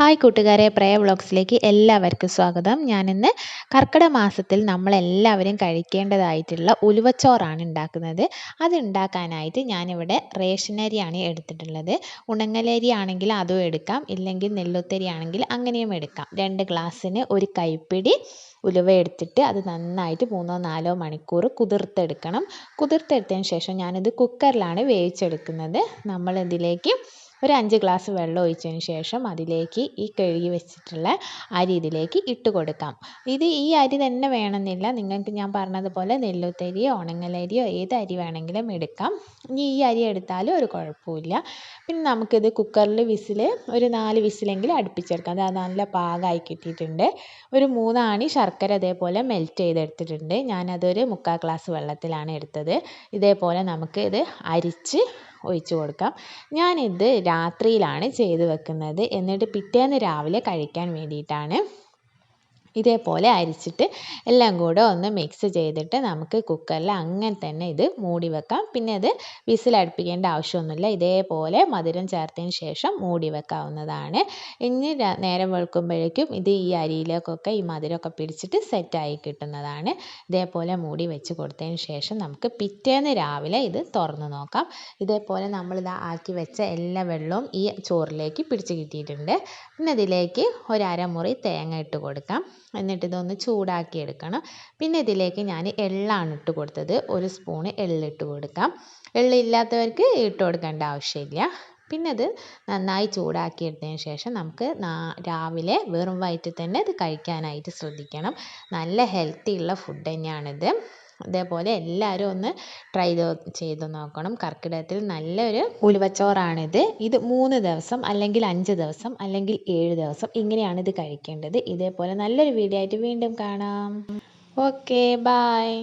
Hi കൂട്ടുകാരെ പ്രയ വ്ളോഗ്സിലേക്ക് എല്ലാവർക്കും സ്വാഗതം. ഞാനിന്ന് കർക്കിടക മാസത്തിൽ നമ്മളെല്ലാവരും കഴിക്കേണ്ടതായിട്ടുള്ള ഉലുവച്ചോറാണ് ഉണ്ടാക്കുന്നത്. അത് ഉണ്ടാക്കാനായിട്ട് ഞാനിവിടെ റേഷൻ അരിയാണ് എടുത്തിട്ടുള്ളത്. ഉണങ്ങലരി ആണെങ്കിൽ അതും എടുക്കാം ഇല്ലെങ്കിൽ നെല്ലുത്തരി ആണെങ്കിൽ അങ്ങനെയും എടുക്കാം. രണ്ട് ഗ്ലാസ്സിന് ഒരു കൈപ്പിടി ഉലുവ എടുത്തിട്ട് അത് നന്നായിട്ട് മൂന്നോ നാലോ മണിക്കൂർ കുതിർത്തെടുക്കണം. കുതിർത്തെടുത്തതിന് ശേഷം ഞാനിത് കുക്കറിലാണ് വേവിച്ചെടുക്കുന്നത്. നമ്മളിതിലേക്ക് ഒരു അഞ്ച് ഗ്ലാസ് വെള്ളം ഒഴിച്ചതിന് ശേഷം അതിലേക്ക് ഈ കഴുകി വെച്ചിട്ടുള്ള അരി ഇതിലേക്ക് ഇട്ട് കൊടുക്കാം. ഇത് ഈ അരി തന്നെ വേണമെന്നില്ല. നിങ്ങൾക്ക് ഞാൻ പറഞ്ഞതുപോലെ നെല്ലുത്തരിയോ ഉണങ്ങലരിയോ ഏത് അരി വേണമെങ്കിലും എടുക്കാം. ഇനി ഈ അരി എടുത്താലും ഒരു കുഴപ്പമില്ല. പിന്നെ നമുക്കിത് കുക്കറിൽ വിസിൽ ഒരു നാല് വിസിലെങ്കിലും അടുപ്പിച്ചെടുക്കാം. അത് നല്ല പാകമായി കിട്ടിയിട്ടുണ്ട്. ഒരു മൂന്നാണി ശർക്കര ഇതേപോലെ മെൽറ്റ് ചെയ്തെടുത്തിട്ടുണ്ട്. ഞാനതൊരു മുക്കാൽ ഗ്ലാസ് വെള്ളത്തിലാണ് എടുത്തത്. ഇതേപോലെ നമുക്ക് ഇത് അരിച്ച് ഒഴിച്ച് കൊടുക്കാം. ഞാനിത് രാത്രിയിലാണ് ചെയ്ത് വെക്കുന്നത്. എന്നിട്ട് പിറ്റേന്ന് രാവിലെ കഴിക്കാൻ വേണ്ടിയിട്ടാണ്. ഇതേപോലെ അരിച്ചിട്ട് എല്ലാം കൂടെ ഒന്ന് മിക്സ് ചെയ്തിട്ട് നമുക്ക് കുക്കറിൽ അങ്ങനെ തന്നെ ഇത് മൂടി വെക്കാം. പിന്നെ അത് വിസിലടുപ്പിക്കേണ്ട ആവശ്യമൊന്നുമില്ല. ഇതേപോലെ മധുരം ചേർത്തതിന് ശേഷം മൂടി വെക്കാവുന്നതാണ്. ഇനി നേരം വെളുക്കുമ്പോഴേക്കും ഇത് ഈ അരിയിലേക്കൊക്കെ ഈ മധുരമൊക്കെ പിടിച്ചിട്ട് സെറ്റായി കിട്ടുന്നതാണ്. ഇതേപോലെ മൂടി വെച്ച് കൊടുത്തതിന് ശേഷം നമുക്ക് പിറ്റേന്ന് രാവിലെ ഇത് തുറന്ന് നോക്കാം. ഇതേപോലെ നമ്മളിത് ആക്കി വെച്ച എല്ലാ വെള്ളവും ഈ ചോറിലേക്ക് പിടിച്ച് കിട്ടിയിട്ടുണ്ട്. പിന്നെ ഇതിലേക്ക് ഒരു അരമുറി തേങ്ങ ഇട്ട് കൊടുക്കാം. എന്നിട്ട് ഇതൊന്ന് ചൂടാക്കി എടുക്കണം. പിന്നെ ഇതിലേക്ക് ഞാൻ എള്ളാണ് ഇട്ട് കൊടുത്തത്. ഒരു സ്പൂണ് എള്ളിട്ട് കൊടുക്കാം. എള്ളില്ലാത്തവർക്ക് ഇട്ട് കൊടുക്കേണ്ട ആവശ്യമില്ല. പിന്നെ അത് നന്നായി ചൂടാക്കി എടുത്തതിന് ശേഷം നമുക്ക് രാവിലെ വെറും വയറ്റിൽ തന്നെ ഇത് കഴിക്കാനായിട്ട് ശ്രദ്ധിക്കണം. നല്ല ഹെൽത്തി ഉള്ള ഫുഡ് തന്നെയാണിത്. അതേപോലെ എല്ലാവരും ഒന്ന് ട്രൈ ചെയ്ത് നോക്കണം. കർക്കിടകത്തിൽ നല്ലൊരു ഉലുവച്ചോറാണിത്. ഇത് മൂന്ന് ദിവസം അല്ലെങ്കിൽ അഞ്ച് ദിവസം അല്ലെങ്കിൽ ഏഴ് ദിവസം ഇങ്ങനെയാണ് ഇത് കഴിക്കേണ്ടത്. ഇതേപോലെ നല്ലൊരു വീഡിയോ ആയിട്ട് വീണ്ടും കാണാം. Okay bye